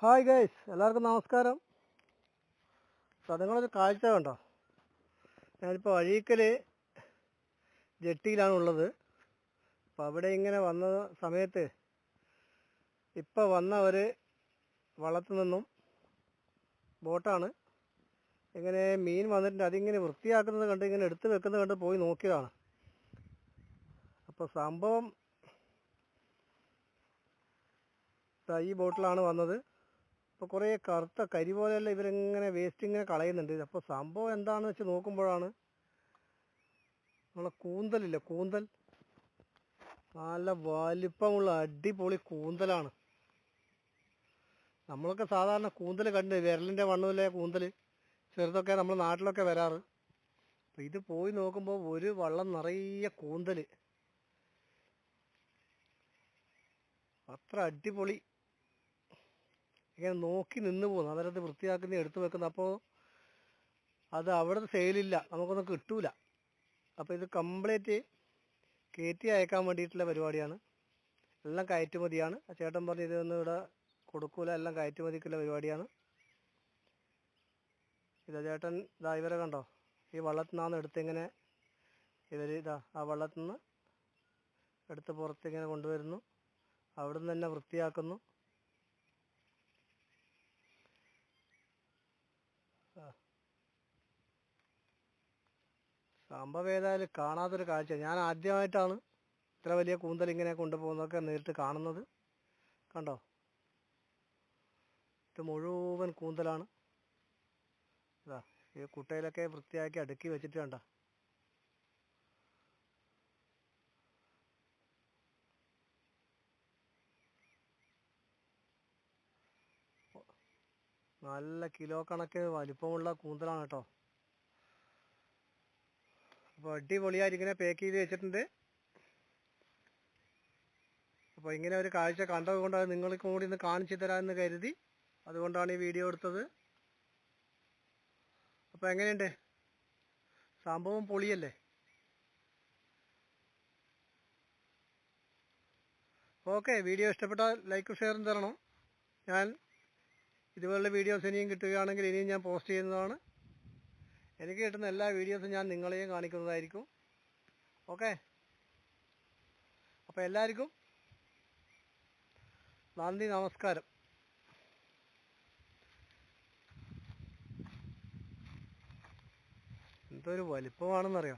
Hi guys എല്ലാവർക്കും നമസ്കാരം. നിങ്ങളൊരു കാഴ്ച കണ്ടോ? ഞാനിപ്പോൾ അഴീക്കൽ ജെട്ടിയിലാണ് ഉള്ളത് അപ്പോൾ അവിടെ ഇങ്ങനെ വന്ന സമയത്ത് ഇപ്പോൾ വന്ന ഒരു വള്ളത്തിൽ നിന്നും ബോട്ടാണ്. ഇങ്ങനെ മീൻ വന്നിട്ടുണ്ട് അതിങ്ങനെ വൃത്തിയാക്കുന്നത് കണ്ട് ഇങ്ങനെ എടുത്ത് വെക്കുന്നത് കണ്ട് പോയി നോക്കിയതാണ്. അപ്പോൾ സംഭവം ഈ ബോട്ടിലാണ് വന്നത്. അപ്പോൾ കുറേ കറുത്ത കരി പോലെയല്ല ഇവരിങ്ങനെ വേസ്റ്റ് ഇങ്ങനെ കളയുന്നുണ്ട്. അപ്പോൾ സംഭവം എന്താണെന്ന് വെച്ച് നോക്കുമ്പോഴാണ് നമ്മളെ കൂന്തലില്ല? കൂന്തൽ. നല്ല വലിപ്പമുള്ള അടിപൊളി കൂന്തലാണ്. നമ്മളൊക്കെ സാധാരണ കൂന്തൽ കണ്ട് വിരലിന്റെ വണ്ണമില്ലേ കൂന്തൽ ചെറുതൊക്കെ നമ്മൾ നാട്ടിലൊക്കെ വരാറ്. അപ്പോൾ ഇത് പോയി നോക്കുമ്പോൾ ഒരു വള്ളം നിറയെ കൂന്തൽ അത്ര അടിപൊളി ഇങ്ങനെ നോക്കി നിന്ന് പോകുന്നു. അന്നേരത്ത് വൃത്തിയാക്കുന്ന എടുത്തു വെക്കുന്ന. അപ്പോൾ അത് അവിടെ സെയിലില്ല നമുക്കൊന്നും കിട്ടൂല. അപ്പോൾ ഇത് കംപ്ലീറ്റ് കയറ്റി അയക്കാൻ വേണ്ടിയിട്ടുള്ള പരിപാടിയാണ്. എല്ലാം കയറ്റുമതിയാണ്. ചേട്ടൻ പറഞ്ഞു ഇതൊന്നും ഇവിടെ കൊടുക്കൂല. എല്ലാം കയറ്റുമതിക്കുള്ള പരിപാടിയാണ്. ഇതാ ചേട്ടൻ ഇതാ ഇവരെ കണ്ടോ? ഈ വള്ളത്തിൽ നിന്നാണ് എടുത്തിങ്ങനെ ഇവർ ഇതാ ആ വള്ളത്തിൽ നിന്ന് എടുത്ത് പുറത്തിങ്ങനെ കൊണ്ടുവരുന്നു. അവിടെ നിന്ന് തന്നെ വൃത്തിയാക്കുന്നു. സംഭവം ഏതായാലും കാണാത്തൊരു കാഴ്ച. ഞാൻ ആദ്യമായിട്ടാണ് ഇത്ര വലിയ കൂന്തൽ ഇങ്ങനെ കൊണ്ടുപോകുന്നതൊക്കെ നേരിട്ട് കാണുന്നത്. കണ്ടോ? ഇത് മുഴുവൻ കൂന്തലാണ്. ഇതാ ഈ കുട്ടയിലൊക്കെ വൃത്തിയാക്കി അടുക്കി വെച്ചിട്ട് കണ്ട? നല്ല കിലോ കണക്കിന് വലിപ്പമുള്ള കൂന്തലാണ് കേട്ടോ. അപ്പോൾ അടിപൊളിയായിട്ട് ഇങ്ങനെ പാക്ക് ചെയ്ത് വെച്ചിട്ടുണ്ട്. അപ്പോൾ ഇങ്ങനെ ഒരു കാഴ്ച കണ്ടത് കൊണ്ട് അത് നിങ്ങൾക്കും കൂടി ഒന്ന് കാണിച്ചു തരാമെന്ന് കരുതി. അതുകൊണ്ടാണ് ഈ വീഡിയോ എടുത്തത്. അപ്പോൾ എങ്ങനെയുണ്ട്? സംഭവം പൊളിയല്ലേ? ഓക്കെ വീഡിയോ ഇഷ്ടപ്പെട്ടാൽ ലൈക്കും ഷെയറും തരണം. ഞാൻ ഇതുപോലുള്ള വീഡിയോസ് ഇനിയും കിട്ടുകയാണെങ്കിൽ ഇനിയും ഞാൻ പോസ്റ്റ് ചെയ്യുന്നതാണ്. എനിക്ക് കിട്ടുന്ന എല്ലാ വീഡിയോസും ഞാൻ നിങ്ങളെയും കാണിക്കുന്നതായിരിക്കും. ഓക്കെ അപ്പോൾ എല്ലാവർക്കും നന്ദി നമസ്കാരം. എന്തൊരു വലിപ്പമാണെന്നറിയോ?